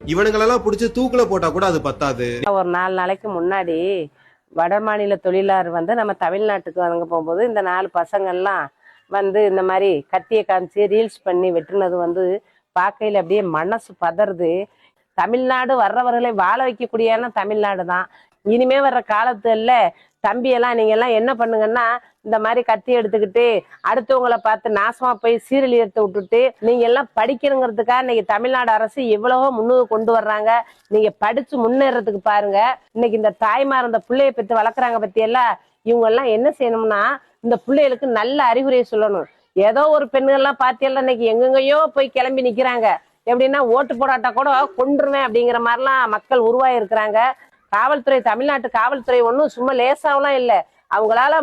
இவனுங்களெல்லாம் பிடிச்சி தூக்குல போட்டா கூட அது பத்தாது. ஒரு நாலு நாளைக்கு முன்னாடி வட மாநில தொழிலாளர் வந்து நம்ம தமிழ்நாட்டுக்கு வாங்க போகும்போது இந்த நாலு பசங்கள்லாம் வந்து இந்த மாதிரி கத்தியை காமிச்சு ரீல்ஸ் பண்ணி வெட்டுனது வந்து பார்க்கையில் அப்படியே மனசு பதறுது. தமிழ்நாடு வர்றவர்களை வாழ வைக்கக்கூடியான தமிழ்நாடு தான் இனிமே வர்ற காலத்துல தம்பியெல்லாம் நீங்க எல்லாம் என்ன பண்ணுங்கன்னா இந்த மாதிரி கத்தி எடுத்துக்கிட்டு அடுத்தவங்களை பார்த்து நாசமா போய் சீரழி எடுத்து விட்டுட்டு நீங்க எல்லாம் படிக்கணுங்கிறதுக்காக இன்னைக்கு தமிழ்நாடு அரசு எவ்வளவோ முன்னுக்கு கொண்டு வர்றாங்க. நீங்க படிச்சு முன்னேறதுக்கு பாருங்க. இன்னைக்கு இந்த தாய்மார் இந்த பிள்ளைய பெற்று வளர்க்குறாங்க பற்றியெல்லாம் இவங்கெல்லாம் இவங்க எல்லாம் என்ன செய்யணும்னா இந்த பிள்ளைகளுக்கு நல்ல அறிகுறியை சொல்லணும். ஏதோ ஒரு பெண்கள்லாம் பார்த்தியெல்லாம் இன்னைக்கு எங்கெங்கயோ போய் கிளம்பி நிக்கிறாங்க. எப்படின்னா ஓட்டு போராட்டம் கூட கொண்டுருவேன் அப்படிங்கிற மாதிரிலாம் மக்கள் உருவாகி இருக்கிறாங்க காவல்துறை தமிழ்நாட்டு காவல்துறை ஒன்றும் சும்மா லேசாவெல்லாம் இல்லை. அவங்களால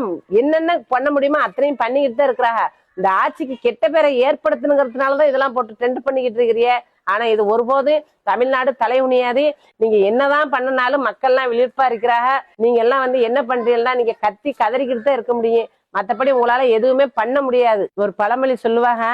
என்னென்ன பண்ண முடியுமோ அத்தனையும் பண்ணிக்கிட்டு தான் இருக்கிறாங்க. இந்த ஆட்சிக்கு கெட்ட பேரை ஏற்படுத்தணுங்கிறதுனால தான் இதெல்லாம் போட்டு ட்ரெண்ட் பண்ணிக்கிட்டு இருக்கிறியே. ஆனா இது ஒருபோது தமிழ்நாடு தலை நீங்கள் நீங்க என்னதான் பண்ணினாலும் மக்கள்லாம் விழிப்பா இருக்கிறாங்க. நீங்க எல்லாம் வந்து என்ன பண்றீங்கன்னா நீங்க கத்தி கதறிக்கிட்டு தான் இருக்க முடியும். மற்றபடி உங்களால எதுவுமே பண்ண முடியாது. ஒரு பழமொழி சொல்லுவாங்க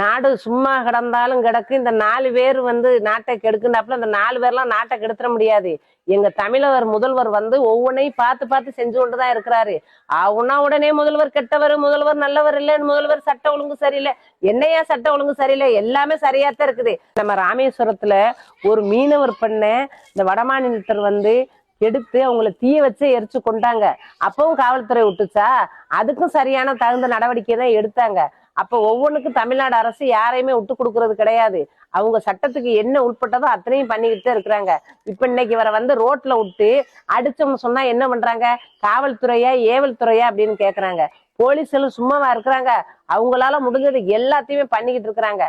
நாடு சும்மா கிடந்தாலும் கிடக்கு இந்த நாலு பேர் வந்து நாட்டை கெடுக்குனாப்புல அந்த நாலு பேர்லாம் நாட்டை கெடுத்துட முடியாது. எங்க தமிழவர் முதல்வர் வந்து ஒவ்வொன்றையும் பார்த்து பார்த்து செஞ்சு கொண்டுதான் இருக்கிறாரு. அவனா உடனே முதல்வர் கெட்டவர் முதல்வர் நல்லவர் இல்லைன்னு முதல்வர் சட்ட ஒழுங்கு சரியில்லை. என்னையா சட்ட ஒழுங்கு சரியில்லை? எல்லாமே சரியாத்தான் இருக்குது. நம்ம ராமேஸ்வரத்துல ஒரு மீனவர் பண்ண இந்த வடமாநிலத்தர் வந்து எடுத்து அவங்கள தீய வச்சு எரிச்சு கொண்டாங்க. அப்பவும் காவல்துறை விட்டுச்சா? அதுக்கும் சரியான தகுந்த நடவடிக்கை தான் எடுத்தாங்க. அப்ப ஒவ்வொன்றுக்கும் தமிழ்நாடு அரசு யாரையுமே விட்டு கொடுக்கறது கிடையாது. அவங்க சட்டத்துக்கு என்ன உட்பட்டதோ அத்தனையும் பண்ணிக்கிட்டு தான் இருக்கிறாங்க. இப்ப இன்னைக்கு வர வந்து ரோட்ல விட்டு அடிச்சோம்னு சொன்னா என்ன பண்றாங்க? காவல்துறையா ஏவல் துறையா அப்படின்னு கேக்குறாங்க. போலீஸ்களும் சும்மாவா இருக்கிறாங்க. அவங்களால முடிஞ்சது எல்லாத்தையுமே பண்ணிக்கிட்டு இருக்கிறாங்க.